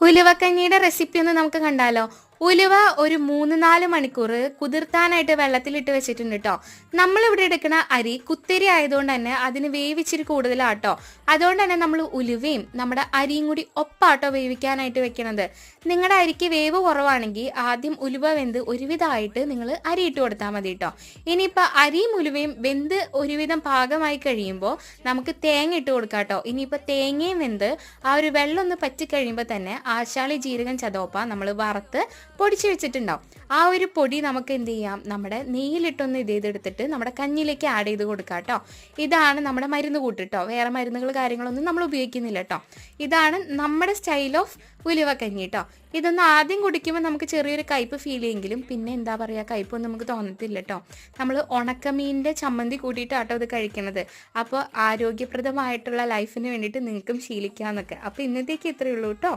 ഉലുവക്കഞ്ഞിയുടെ recipe ഒന്ന് നമുക്ക് കണ്ടാലോ? ഉലുവ ഒരു മൂന്ന് നാല് മണിക്കൂർ കുതിർത്താനായിട്ട് വെള്ളത്തിലിട്ട് വെച്ചിട്ടുണ്ട് കേട്ടോ നമ്മളിവിടെ എടുക്കുന്ന അരി കുത്തരി ആയതുകൊണ്ട് തന്നെ അതിന് വേവിച്ചിരി കൂടുതലാട്ടോ. അതുകൊണ്ട് തന്നെ നമ്മൾ ഉലുവയും നമ്മുടെ അരിയും കൂടി ഒപ്പാട്ടോ വേവിക്കാനായിട്ട് വെക്കണത്. നിങ്ങളുടെ അരിക്ക് വേവ് കുറവാണെങ്കിൽ ആദ്യം ഉലുവ വെന്ത് ഒരുവിധമായിട്ട് നിങ്ങൾ അരി ഇട്ട് കൊടുത്താൽ മതി കേട്ടോ ഇനിയിപ്പോൾ അരിയും ഉലുവയും വെന്ത് ഒരുവിധം പാകമായി കഴിയുമ്പോൾ നമുക്ക് തേങ്ങ ഇട്ട് കൊടുക്കാം കേട്ടോ ഇനിയിപ്പോൾ തേങ്ങയും വെന്ത് ആ ഒരു വെള്ളം ഒന്ന് പറ്റി കഴിയുമ്പോൾ തന്നെ ആശാളി ജീരകം ചതോപ്പ നമ്മൾ വറുത്ത് പൊടിച്ച് വെച്ചിട്ടുണ്ടാവും. ആ ഒരു പൊടി നമുക്ക് എന്ത് ചെയ്യാം? നമ്മുടെ നെയ്യിലിട്ടൊന്ന് ഇത് ചെയ്തെടുത്തിട്ട് നമ്മുടെ കഞ്ഞിലേക്ക് ആഡ് ചെയ്ത് കൊടുക്കാം കേട്ടോ ഇതാണ് നമ്മുടെ മരുന്ന് കൂട്ട് കേട്ടോ വേറെ മരുന്നുകൾ കാര്യങ്ങളൊന്നും നമ്മൾ ഉപയോഗിക്കുന്നില്ല കേട്ടോ ഇതാണ് നമ്മുടെ സ്റ്റൈൽ ഓഫ് ഉലുവക്കഞ്ഞി കേട്ടോ ഇതൊന്ന് ആദ്യം കുടിക്കുമ്പോൾ നമുക്ക് ചെറിയൊരു കയ്പ് ഫീൽ ചെയ്യെങ്കിലും പിന്നെ എന്താ പറയുക കയ്പൊന്നും നമുക്ക് തോന്നത്തില്ല കേട്ടോ നമ്മൾ ഉണക്കമീനിന്റെ ചമ്മന്തി കൂട്ടിയിട്ടാട്ടോ ഇത് കഴിക്കുന്നത് അപ്പോൾ ആരോഗ്യപ്രദമായിട്ടുള്ള ലൈഫിന് വേണ്ടിയിട്ട് നിങ്ങൾക്കും ശീലിക്കാമെന്നൊക്കെ അപ്പോൾ ഇന്നത്തേക്ക് ഇത്രയേ ഉള്ളൂ കേട്ടോ